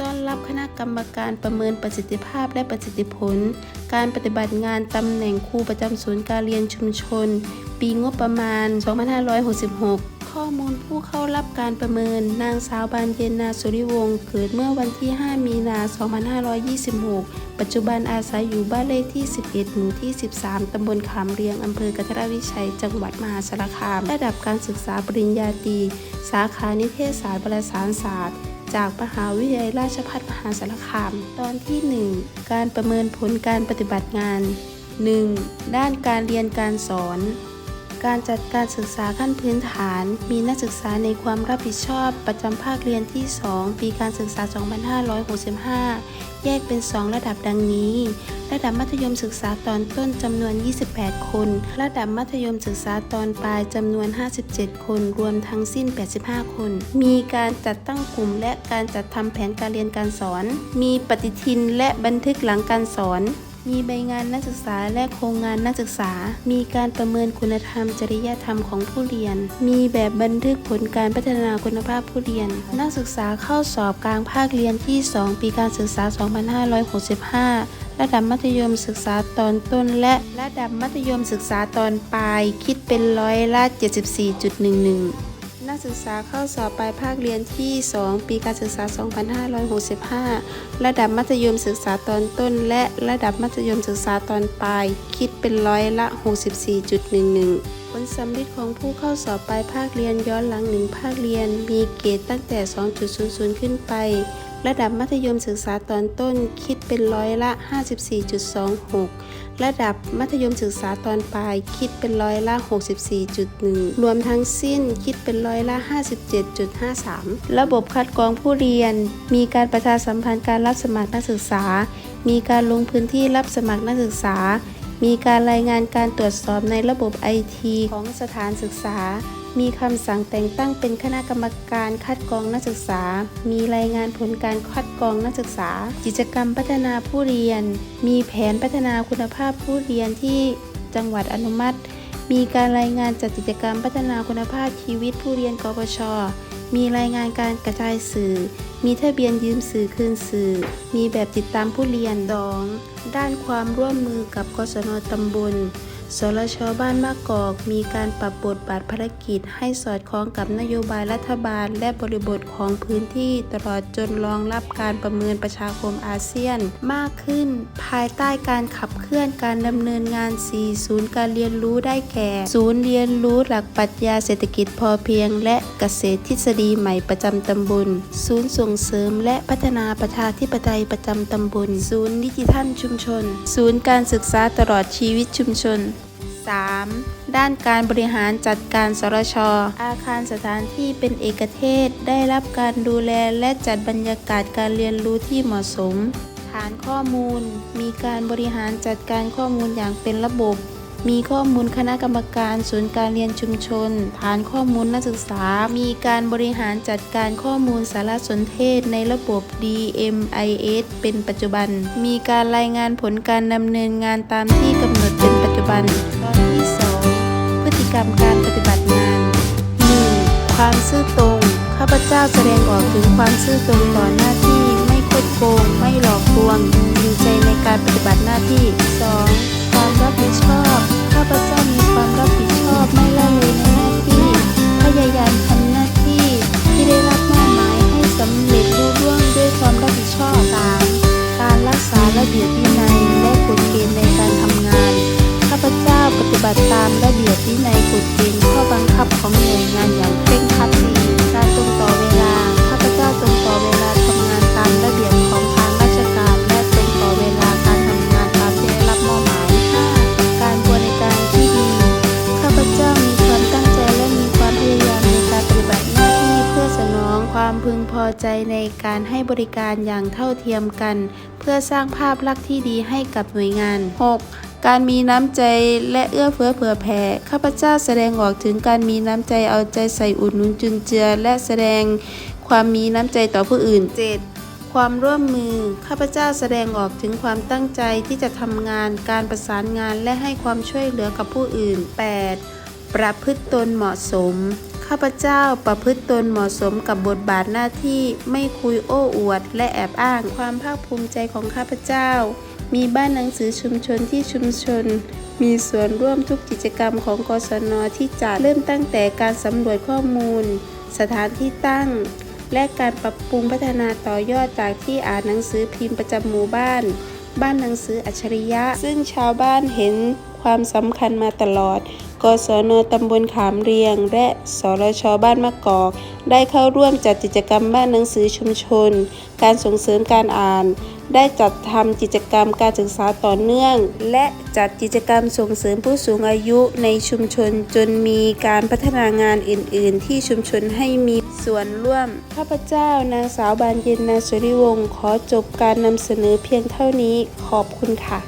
ต้อนรับคณะกรรมการประเมินประสิทธิภาพและประสิทธิผล การปฏิบัติงานตำแหน่งครูประจำศูนย์การเรียนชุมชน ปีงบประมาณ 2566 ข้อมูลผู้เข้ารับการประเมิน นางสาวบานเย็นนาสุริวงศ์เกิดเมื่อวันที่ 5 มีนา 2526 ปัจจุบันอาศัยอยู่บ้านเลขที่ 11 หมู่ที่ 13 ตำบลขามเรียงอำเภอกันทรวิชัย จังหวัดมหาสารคาม ระดับการศึกษาปริญญาตรี สาขานิเทศศาสตร์วารสารศาสตร์ จากมหาวิทยาลัยราชภัฏมหาสารคาม ตอนที่ 1 การประเมินผลการปฏิบัติงาน 1. ด้านการเรียนการสอน การจัดการศึกษาขั้นพื้นฐาน มีนักศึกษาในความรับผิดชอบ ประจำภาคเรียนที่ 2 ปีการศึกษา 2565 แยกเป็น 2 ระดับดังนี้ ระดับมัธยมศึกษาตอนต้นจำนวน 28 คน ระดับมัธยมศึกษาตอนปลายจำนวน 57 คน รวมทั้งสิ้น 85 คน มีการจัดตั้งกลุ่มและการจัดทำแผนการเรียนการสอน มีปฏิทินและบันทึกหลังการสอน มีใบงานนักศึกษาและโครงงานนักศึกษา มีการประเมินคุณธรรม จริยธรรมของผู้เรียน มีแบบบันทึกผลการพัฒนาคุณภาพผู้เรียน นักศึกษาเข้าสอบกลางภาคเรียนที่ 2 ปีการศึกษา 2565ระดับมัธยมศึกษาตอนต้นและระดับมัธยมศึกษาตอนปลาย คิดเป็นร้อยละ 74.11 นักศึกษาเข้าสอบปลายภาคเรียนที่ 2 ปีการศึกษา 2565 ระดับมัธยมศึกษาตอนต้น และระดับมัธยมศึกษาตอนปลาย คิดเป็นร้อยละ 64.11ผลสำลิดของผู้เข้าสอบปลายภาคเรียนย้อนหลังหนึ่งภาคเรียน มีเกรดตั้งแต่ 2.00 ขึ้นไป ระดับมัธยมศึกษาตอนต้นคิดเป็นร้อยละ 54.26 ระดับมัธยมศึกษาตอนปลายคิดเป็นร้อยละ 64.1 รวมทั้งสิ้นคิดเป็นร้อยละ 57.53 ระบบคัดกรองผู้เรียน มีการประชาสัมพันธ์การรับสมัครนักศึกษา มีการลงพื้นที่รับสมัครนักศึกษา มีการรายงานการตรวจสอบในระบบไอทีของสถานศึกษา มีคำสั่งแต่งตั้งเป็นคณะกรรมการคัดกรองนักศึกษา มีรายงานผลการคัดกรองนักศึกษา กิจกรรมพัฒนาผู้เรียน มีแผนพัฒนาคุณภาพผู้เรียนที่จังหวัดอนุมัติ มีการรายงานจัดกิจกรรมพัฒนาคุณภาพชีวิตผู้เรียนกปช มีรายงานการกระจายสื่อ มีทะเบียนยืมสื่อคืนสื่อ มีแบบติดตามผู้เรียนดอง ด้านความร่วมมือกับกศนตำบล สรชบ้านมะกอกมีการปรับบทบาทภารกิจ ให้สอดคล้องกับนโยบายรัฐบาล และบริบทของพื้นที่ตลอดจนรองรับการประเมินประชาคมอาเซียนมากขึ้น ภายใต้การขับเคลื่อนการดำเนินงาน 4 ศูนย์การเรียนรู้ได้แก่ ศูนย์เรียนรู้หลักปรัชญาเศรษฐกิจพอเพียง และเกษตรทฤษฎีใหม่ประจำตำบล ศูนย์ส่งเสริม และพัฒนาประชาธิปไตยประจำตำบล ศูนย์ดิจิทัลชุมชน ศูนย์การศึกษาตลอดชีวิตชุมชน 3. ด้านการบริหารจัดการสรชอาคารสถานที่เป็นเอกเทศ ได้รับการดูแลและจัดบรรยากาศการเรียนรู้ที่เหมาะสม ฐานข้อมูล มีการบริหารจัดการข้อมูลอย่างเป็นระบบ มีข้อมูลคณะกรรมการศูนย์การเรียนชุมชน ฐานข้อมูลนักศึกษา มีการบริหารจัดการข้อมูลสารสนเทศในระบบ DMIS เป็นปัจจุบัน มีการรายงานผลการดำเนินงานตามที่กำหนดเป็น จุบันตอนที่ 2 พฤติกรรมการปฏิบัติงาน 1. ความซื่อตรง ข้าพเจ้าแสดงออกถึงความซื่อตรงต่อหน้าที่ ไม่คดโกง ไม่หลอกลวงจริงใจในการปฏิบัติหน้าที่ ใจในการให้บริการอย่างเท่าเทียมกัน เพื่อสร้างภาพลักษณ์ที่ดีให้กับหน่วยงาน 6. การมีน้ำใจและเอื้อเฟื้อเผื่อแผ่ ข้าพเจ้าแสดงออกถึงการมีน้ำใจเอาใจใส่อุดหนุนจุนเจือ และแสดงความมีน้ำใจต่อผู้อื่น 7. ความร่วมมือ ข้าพเจ้าแสดงออกถึงความตั้งใจที่จะทำงาน การประสานงานและให้ความช่วยเหลือกับผู้อื่น 8. ประพฤติตนเหมาะสมข ข้าพเจ้าประพฤติตนเหมาะสมกับบทบาทหน้าที่ไม่คุยโอ้อวด และแอบอ้างความภาคภูมิใจของข้าพเจ้า มีบ้านหนังสือชุมชนที่ชุมชน มีส่วนร่วมทุกกิจกรรมของกศนที่จัดเริ่มตั้งแต่การสำรวจข้อมูล สถานที่ตั้ง และการปรับปรุงพัฒนาต่อยอดจากที่อ่านหนังสือพิมพ์ประจำหมู่บ้าน บ้านหนังสืออัจฉริยะ ซึ่งชาวบ้านเห็นความสำคัญมาตลอด กศนตำบลขามเรียง และสรชบ้านมะกอก ได้เข้าร่วมจัดกิจกรรมบ้านหนังสือชุมชน การส่งเสริมการอ่าน ได้จัดทำกิจกรรมการศึกษาต่อเนื่อง และจัดกิจกรรมส่งเสริมผู้สูงอายุในชุมชน จนมีการพัฒนางานอื่น ๆ ที่ชุมชนให้มีส่วนร่วม ข้าพเจ้านางสาวบานเย็นนาสุริวงศ์ขอจบการนำเสนอเพียงเท่านี้ขอบคุณค่ะ